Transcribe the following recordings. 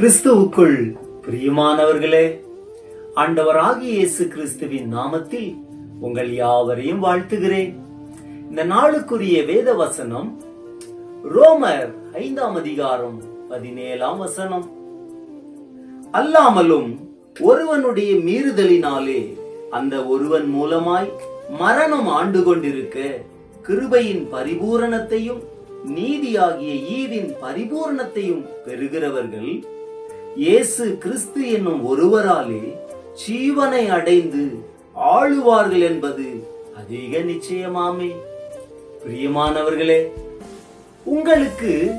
கிறிஸ்துவுக்குள். பிரியமானவர்களே ஆண்டவராகிய இயேசு கிறிஸ்துவின் நாமத்தில் உங்கள் யாவரையும் வாழ்த்துகிறேன். இந்த நாளுக்குரிய வேத வசனம் ரோமர் ஐந்தாம் அதிகாரம் பதினேழாம் வசனம். அல்லாமலும் ஒருவனுடைய மீறுதலினாலே அந்த ஒருவன் மூலமாய் மரணம் ஆண்டு கொண்டிருக்க கிருபையின் பரிபூரணத்தையும் நீதியாகிய ஈவின் பரிபூரணத்தையும் பெறுகிறவர்கள் இயேசு கிறிஸ்து என்னும் ஒருவராலே ஜீவனை அடைந்து ஆளுவார்கள் என்பது அதிக நிச்சயமாமே. பிரியமானவர்களே உங்களுக்கு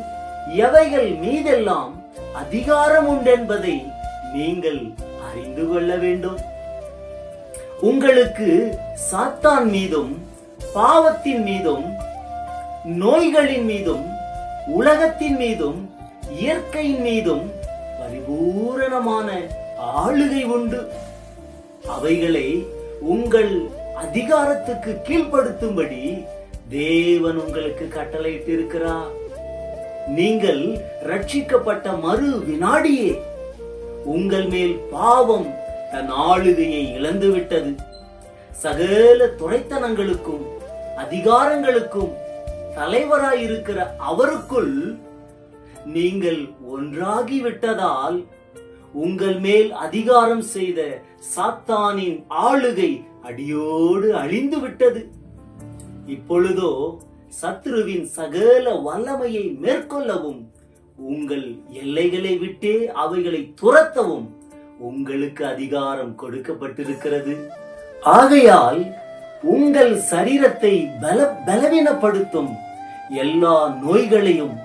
எவைகள் மீதெல்லாம் அதிகாரம் உண்டென்பதை நீங்கள் அறிந்து கொள்ள வேண்டும். உங்களுக்கு சாத்தான் மீதும் பாவத்தின் மீதும் நோய்களின் மீதும் உலகத்தின் மீதும் இயற்கையின் மீதும் பரிபூரணமான ஆளுகை உண்டு. அவைகளை உங்கள் அதிகாரத்துக்கு கீழ்ப்படுத்தும்படி தேவன் உங்களுக்கு கட்டளையிட்டிருக்கிறார். நீங்கள் ரட்சிக்கப்பட்ட மறு வினாடியே உங்கள் மேல் பாவம் தன் ஆளுகையை இழந்துவிட்டது. சகல துறைத்தனங்களுக்கும் அதிகாரங்களுக்கும் தலைவராயிருக்கிற அவருக்குள் நீங்கள் ஒன்றாகி விட்டதால் உங்கள் மேல் அதிகாரம் செய்த சாத்தானின் ஆளுகை அடியோடு அழிந்து விட்டது இப்பொழுதோ சத்ருவின் சகல வல்லமையை மேற்கொள்ளவும் உங்கள் எல்லைகளை விட்டே அவைகளை துரத்தவும் உங்களுக்கு அதிகாரம் கொடுக்கப்பட்டிருக்கிறது. ஆகையால் உங்கள் சரீரத்தை பல பலவீனப்படுத்தும் எல்லா நோய்களையும்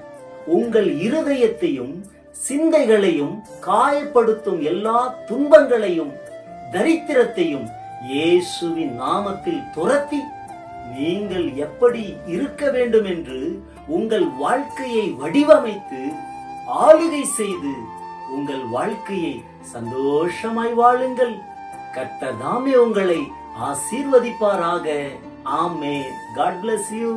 உங்கள் இருதயத்தையும் சிந்தைகளையும் காயப்படுத்தும் எல்லா துன்பங்களையும் தரித்திரத்தையும் இயேசுவின் நாமத்தில் துரத்தி நீங்கள் எப்படி இருக்க வேண்டும் என்று உங்கள் வாழ்க்கையை வடிவமைத்து ஆளுகை செய்து உங்கள் வாழ்க்கையை சந்தோஷமாய் வாழுங்கள். கர்த்தர் தாமே உங்களை ஆசீர்வதிப்பாராக. ஆமே காட் பிளஸ் யூ